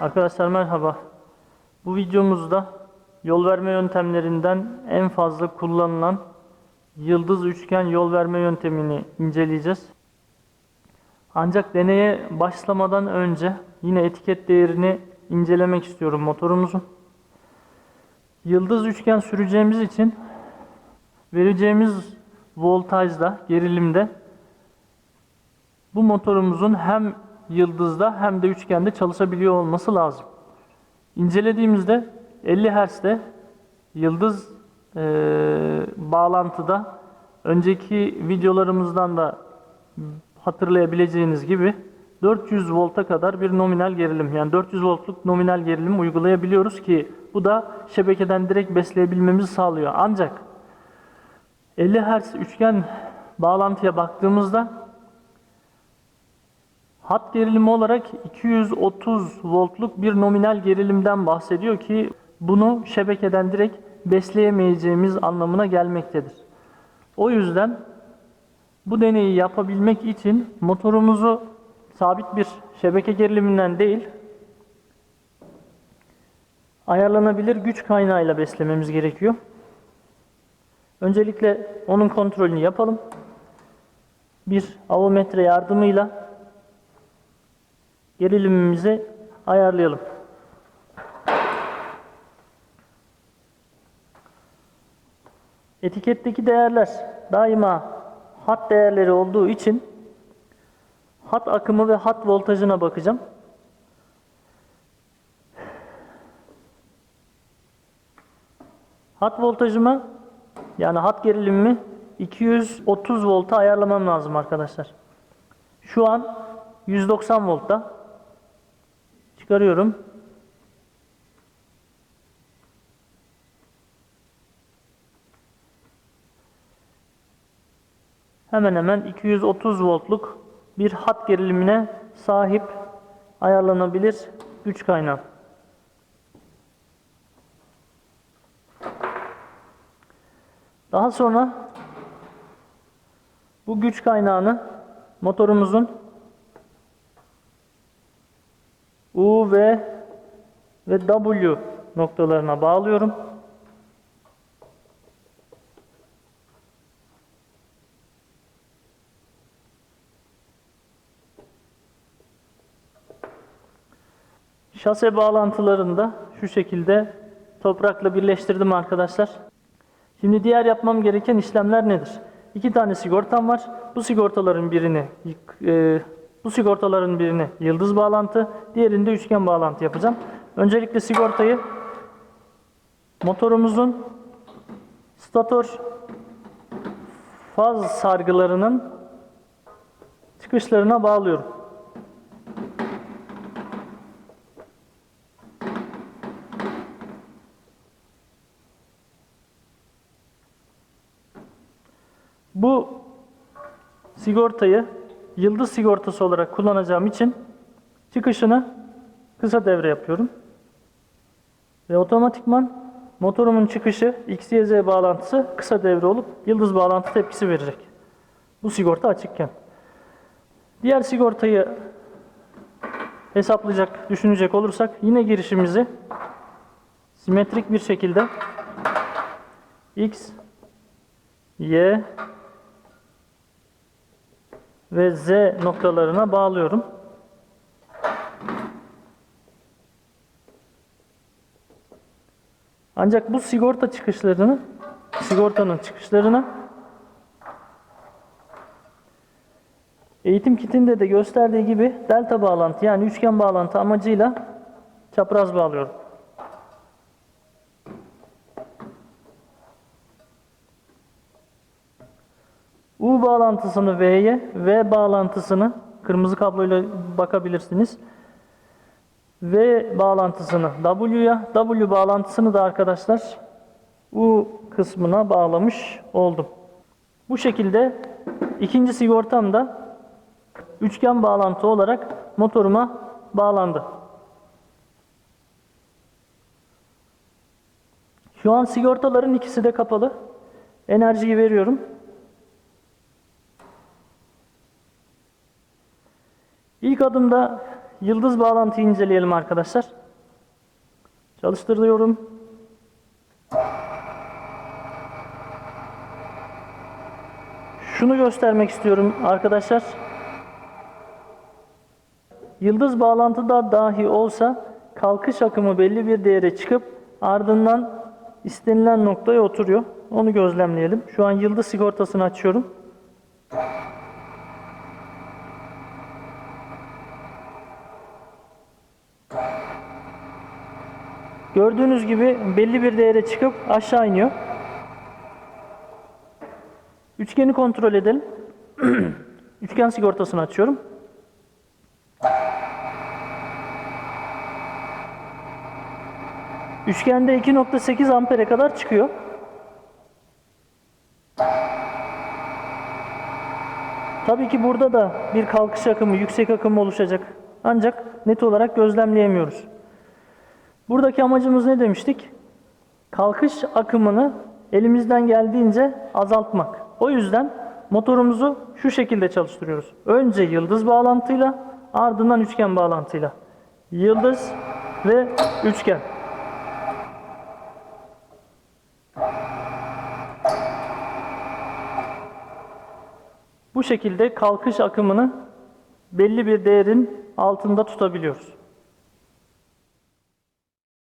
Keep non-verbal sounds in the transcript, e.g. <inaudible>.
Arkadaşlar merhaba. Bu videomuzda yol verme yöntemlerinden en fazla kullanılan yıldız üçgen yol verme yöntemini inceleyeceğiz. Ancak deneye başlamadan önce yine etiket değerini incelemek istiyorum motorumuzun. Yıldız üçgen süreceğimiz için vereceğimiz voltajda, gerilimde bu motorumuzun hem yıldızda hem de üçgende çalışabiliyor olması lazım. İncelediğimizde 50 Hz'de yıldız eee, bağlantıda önceki videolarımızdan da hatırlayabileceğiniz gibi 400 volta kadar bir nominal gerilim yani 400 voltluk nominal gerilim uygulayabiliyoruz ki bu da şebekeden direkt besleyebilmemizi sağlıyor. Ancak 50 Hz üçgen bağlantıya baktığımızda hat gerilimi olarak 230 voltluk bir nominal gerilimden bahsediyor ki bunu şebekeden direkt besleyemeyeceğimiz anlamına gelmektedir. O yüzden bu deneyi yapabilmek için motorumuzu sabit bir şebeke geriliminden değil ayarlanabilir güç kaynağıyla beslememiz gerekiyor. Öncelikle onun kontrolünü yapalım. Bir avometre yardımıyla gerilimimizi ayarlayalım. Etiketteki değerler daima hat değerleri olduğu için hat akımı ve hat voltajına bakacağım. Hat voltajımı yani hat gerilimimi 230 volta ayarlamam lazım arkadaşlar. Şu an 190 voltta. Çıkarıyorum. Hemen hemen 230 voltluk bir hat gerilimine sahip ayarlanabilir güç kaynağı. Daha sonra bu güç kaynağını motorumuzun U, V ve W noktalarına bağlıyorum. Şase bağlantılarında şu şekilde toprakla birleştirdim arkadaşlar. Şimdi diğer yapmam gereken işlemler nedir? İki tane sigortam var. Bu sigortaların birini e, bu sigortaların birini yıldız bağlantı, diğerinde üçgen bağlantı yapacağım. Öncelikle sigortayı motorumuzun stator faz sargılarının çıkışlarına bağlıyorum. Bu sigortayı yıldız sigortası olarak kullanacağım için çıkışını kısa devre yapıyorum. Ve otomatikman motorumun çıkışı XYZ bağlantısı kısa devre olup yıldız bağlantı tepkisi verecek. Bu sigorta açıkken. Diğer sigortayı hesaplayacak, düşünecek olursak yine girişimizi simetrik bir şekilde X, Y ve Z noktalarına bağlıyorum. Ancak bu sigorta çıkışlarını sigortanın çıkışlarına eğitim kitinde de gösterdiği gibi delta bağlantı yani üçgen bağlantı amacıyla çapraz bağlıyorum. U bağlantısını V'ye, V bağlantısını kırmızı kabloyla bakabilirsiniz. V bağlantısını W'ya, W bağlantısını da arkadaşlar U kısmına bağlamış oldum. Bu şekilde ikinci sigortam da üçgen bağlantı olarak motoruma bağlandı. Şu an sigortaların ikisi de kapalı. Enerjiyi veriyorum. İlk adımda yıldız bağlantıyı inceleyelim arkadaşlar. Çalıştırıyorum. Şunu göstermek istiyorum arkadaşlar. Yıldız bağlantıda dahi olsa kalkış akımı belli bir değere çıkıp ardından istenilen noktaya oturuyor. Onu gözlemleyelim. Şu an yıldız sigortasını açıyorum. Gördüğünüz gibi belli bir değere çıkıp aşağı iniyor. Üçgeni kontrol edelim. <clears throat> Üçgen sigortasını açıyorum. Üçgende 2.8 ampere kadar çıkıyor. Tabii ki burada da bir kalkış akımı, yüksek akım oluşacak. Ancak net olarak gözlemleyemiyoruz. Buradaki amacımız ne demiştik? Kalkış akımını elimizden geldiğince azaltmak. O yüzden motorumuzu şu şekilde çalıştırıyoruz. Önce yıldız bağlantıyla, ardından üçgen bağlantıyla. Yıldız ve üçgen. Bu şekilde kalkış akımını belli bir değerin altında tutabiliyoruz.